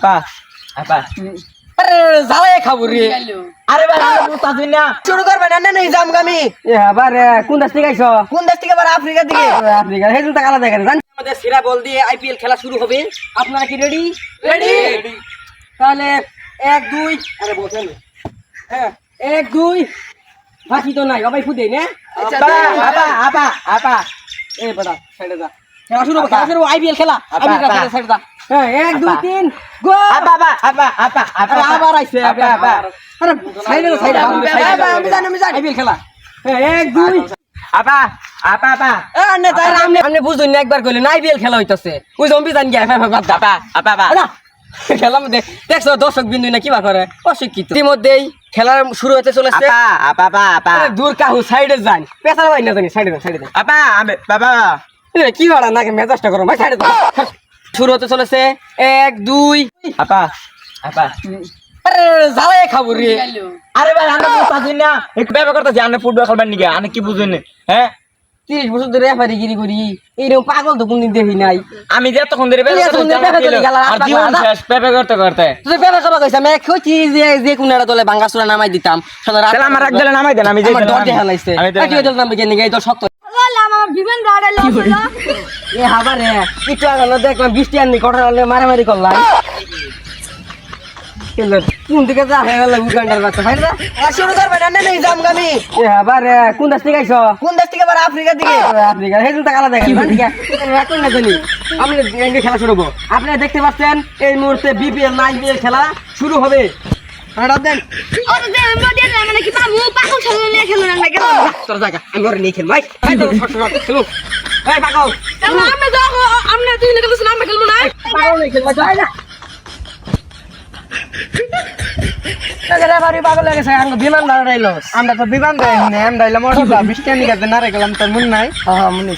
আপা আপা আরে জ্বালাই খাব রে। আরে ভাই আমরা বুঝতাছি না। শুরু করবে না না যাম আমি এ আবার কোন দেশ থেকে আইছো? কোন দেশ থেকে? আবার আফ্রিকা থেকে আফ্রিকা। হেজুল টাকা আলাদা কেন জান আমাদের সেরা বল দিয়ে আইপিএল খেলা শুরু হবে। আপনারা কি রেডি রেডি তাহলে এক দুই আরে বলছেন হ্যাঁ এক দুই। বাকি তো নাই সবাই ফুটে না? আপা আপা আপা আপা এ বেটা সাইডে যা। খেলা শুরু হবে, খেলা শুরু আইপিএল খেলা। আইপিএল খেলা হ্যাঁ এক দুই তিন গো! আবার আইছে আরে সাইডে সাইডে আমি জানি আমি জানি। খেলা। এক দুই। আপা আপা আপা। এ আন্নে তাই আমনে আমনে বুঝুন না একবার কইলেন আইপিএল খেলা হইতাছে। ওই জম্বি জান গিয়া ফাইফা বাদ আপা আপা আপা। না খেলার মধ্যে দেখছ দর্শক বিন্দু না কিবা করে? অশিক্ষিত। ইতিমধ্যেই খেলা শুরু হতে চলেছে। আপা আপা আপা আপা। দূর কাহু সাইডে যান। পেছার ভাই না জানি সাইডে সাইডে আপা আমি বাবা। কি বাড়া নাকি মেজাজটা করো ভাই সাইডে শুরু হতে চলেছে। এক দুই আপা আপা। জ্বালাই খাব রে। আরে ভাই আমরা বুঝতাছি না। একটু ব্যাপার করতেছি আপনি ফুটবল খেলবেন নাকি আপনি কি বুঝুন হ্যাঁ? তিরিশ বছর ধরে রেফারি গিরি করি। এইরকম পাগল তো কোনদিন দেখি নাই। আমি যে এতক্ষণ ধরে করতে করতে। তুই কইছে আমি যে যে কোন একটা দলে নামাই দিতাম। সাদা রাত তাহলে আমার এক দলে নামাই দেন আমি যে দলে আমি দল এই দল আমার বিমান এ হাবা একটু আগে দেখলাম বৃষ্টি আননি কটা হলে মারামারি করলাম। এলো, কোন দিকে যা হয়ে গেল উগান্ডার বাচ্চা ভাই না শুরু করবে না না যাম এ আবার কোন দেশ থেকে আইছো? কোন দেশ থেকে আবার আফ্রিকা থেকে আফ্রিকা হেজুল টাকা আলাদা কেন ঠিক আছে না জানি আমি এন্ডে খেলা শুরু হব আপনারা দেখতে পাচ্ছেন এই মুহূর্তে বিপিএল না আইপিএল খেলা শুরু হবে। দেন। মধ্যে মানে কি না কেন তোর জায়গা আমি ওরে নিয়ে খেলব ভাই। ভাই তোর শর্ট শর্ট খেলুন এই পাগল। আমি যাব আমরা তুই না খেলব না। খেলব যাই না। তো বিমান দেয় আমরা বৃষ্টি নিয়ে নারে গেলাম তোর মন নাই। হ্যাঁ মনে